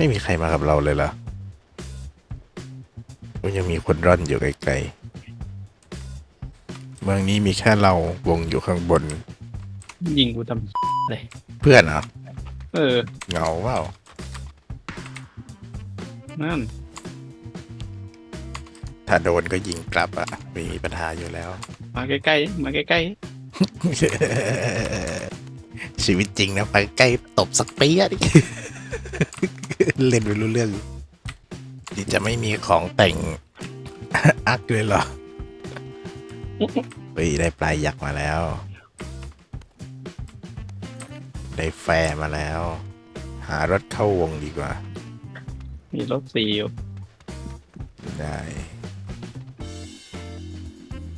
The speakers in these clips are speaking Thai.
ไม่มีใครมากับเราเลยเหรอก็ยังมีคนร่อนอยู่ไกลๆเมืองนี้มีแค่เราวงอยู่ข้างบน ยิงกูทำเลยเพื่อนเหรอเออเหงาเปล่านั่นถ้าโดนก็ยิงกลับอะไม่มีปัญหาอยู่แล้ว มาใกล้ๆมาใกล้ชีวิตจริงนะไปใกล้ตบสักปีอะดิ เล่นไปรู้เรื่องนี่จะไม่มีของแต่งอักเลยเหรอเฮ้ยได้ปลายยักษ์มาแล้ว ได้แฟร์มาแล้ว หารถเข้าวงดีกว่าๆมีรถสี่อยู่ได้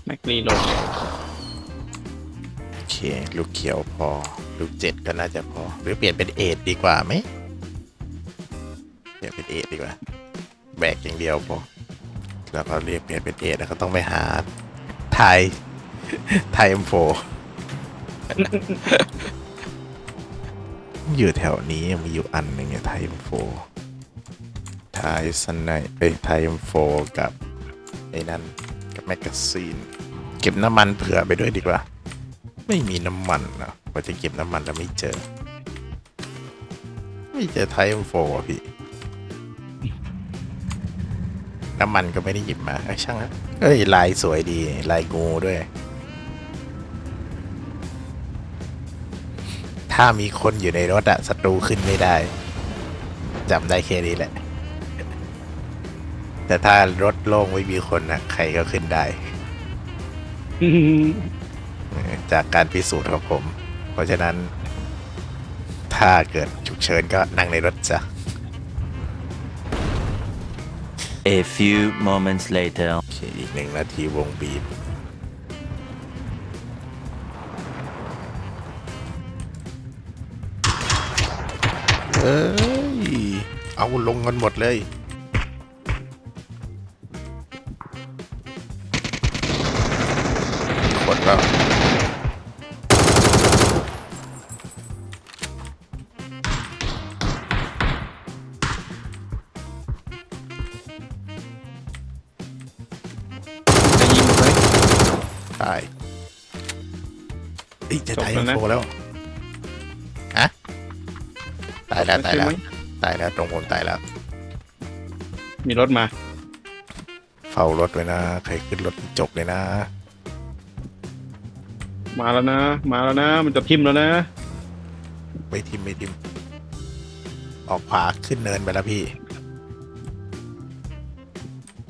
แม็กลีโหลดโอเค ลูกเขียวพอ ลูกเจ็ดก็น่าจะพอ หรือเปลี่ยนเป็นเอทดีกว่าไหม เป็นเอทดีกว่าแบกอย่างเดียวพอแล้วก็เรียกเปลี่ยนเป็นเอทแล้วก็ต้องไปหาไทยไทยเอ็มโฟอยู่แถวนี้มีอยู่อันหนึ่งเนี่ยไทยเอ็มโฟไทยสไนไปไทยเอ็มโฟกับ ไอ้นั่น กับแมกกาซีน เก็บน้ำมันเผื่อไปด้วยดีกว่า ไม่มีน้ำมันนะว่าจะเก็บน้ำมันแล้วไม่เจอ ไม่เจอไทม์โฟอะพี่ น้ำมันก็ไม่ได้หยิบมาไอ้ช่างนะเอ้ยลายสวยดีลายงูด้วย ถ้ามีคนอยู่ในรถอะศัตรูขึ้นไม่ได้จำได้แค่นี้แหละ แต่ถ้ารถโล่งไม่มีคนนะใครก็ขึ้นได้ จากการพิสูจน์ของผม เพราะฉะนั้น ถ้าเกิดฉุกเฉินก็นั่งในรถจ้ะ A few moments later. โอเคอีกหนึ่งนาทีวงบีบ เอ้ย เอาลงกันหมดเลย อ้ยจะจบตายแล้วนะโฟแล้วฮะตายแล้วตายแล้วใช่ไหมตายแล้วตรงผมตายแล้ว มีรถมาเฝ้ารถไว้นะใครขึ้นรถจบเลยนะ มาแล้วนะ มาแล้วนะ มันจะทิ่มแล้วนะไม่ทิมไม่ทิมออกขวาขึ้นเนินไปแล้วพี่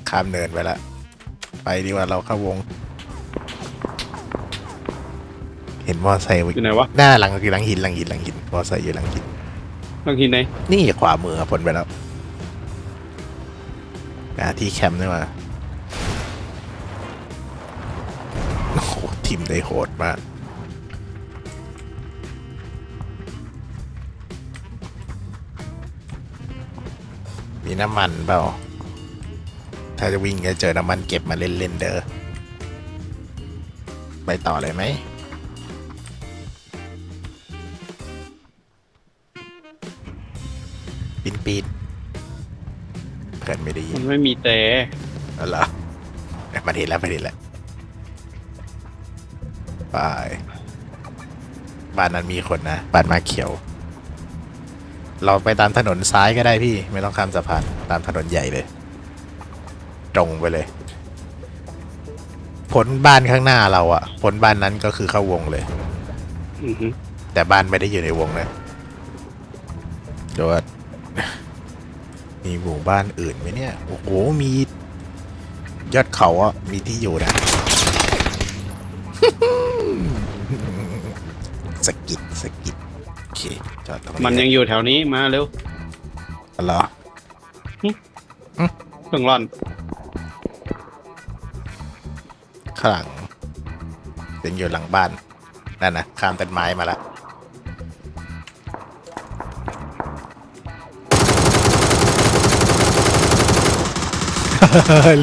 ข้ามเนินไปแล้วไปดีกว่าเราเข้าวง เห็นมอไซค์อยู่ไหนวะ หน้าหลังคือหลังหินหลังหินหลังหินมอไซค์อยู่หลังหินบางทีไหนนี่ขวามือครับผลไปแล้วหาที่แคมป์นี่มาโอ้โหทิมได้โหดมาก มีน้ำมันเปล่า ถ้าจะวิ่งจะเจอน้ำมันเก็บมาเล่น ๆ เด้อ ไปต่อเลยไหม ปีนปีนเพื่อนไม่ได้ยิมันนไม่มีแต่อ๋อเหรอเอ้ยมาเห็นแล้วมาเห็นแล้วไปบ้านนั้นมีคนนะบ้านมาเขียว เราไปตามถนนซ้ายก็ได้พี่ ไม่ต้องข้ามสะพานตามถนนใหญ่เลย ตรงไปเลยพ้นบ้านข้างหน้าเราอะพ้นบ้านนั้นก็คือเข้าวงเลย อือหือแต่บ้านไม่ได้อยู่ในวงนะจวด มีหมู่บ้านอื่นไหมเนี่ย โอ้โห มี ยอดเขาอะมีที่อยู่นะสะกิดสะกิดโอเคจอดตรงนี้มันยังอยู่แถวนี้มาเร็วเหรอเครื่องร่อนข้างหลังเป็นอยู่หลังบ้าน นั่นนะข้ามต้นไม้มาแล้ว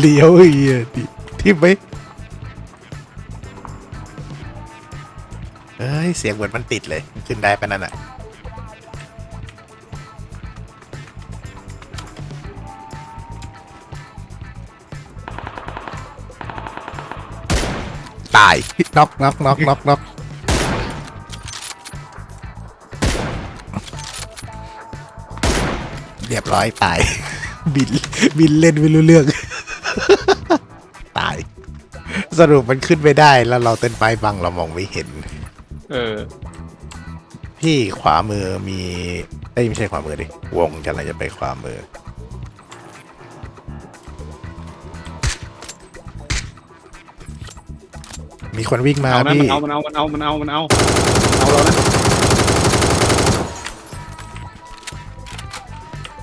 เลี้ยวที่ไหเอ้ย เสียงเหมือนมันติดเลย ขึ้นได้ปะนั่นอะ ตายน็อกน็อกน็อกน็อกน็อกเรียบร้อยตาย บิน บินเล่นไม่รู้เรื่อง ตาย สรุปมันขึ้นไม่ได้แล้วเราเต้นไปายบังเรามองไม่เห็น เออ พี่ขวามือมีเอ้ยไม่ใช่ขวามือดิ วงจะอะไรจะไปขวามือ มีคนวิ่งมาเอานะพี่มันเอา มันเอา มันเอา มันเอา มันเอา เอาเรานะ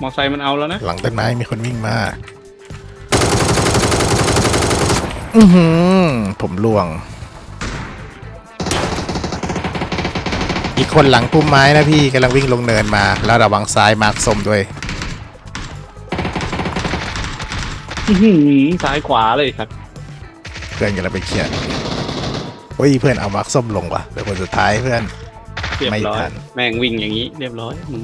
มอไซค์มันเอาแล้วนะ หลังต้นไม้มีคนวิ่งมา อือหือ ผมล่วง อีกคนหลังพุ่มไม้นะพี่กำลังวิ่งลงเนินมา แล้วระวังซ้ายมาร์คส้มด้วย อื้อหือซ้ายขวาเลยครับ เพื่อนกำลังไปเคลียร์โอ้ยเพื่อนเอามาร์คส้มลงว่ะเป็นคนสุดท้ายเพื่อน เรียบร้อไม่ทัยนแม่งวิ่งอย่างนี้ เรียบร้อยมึง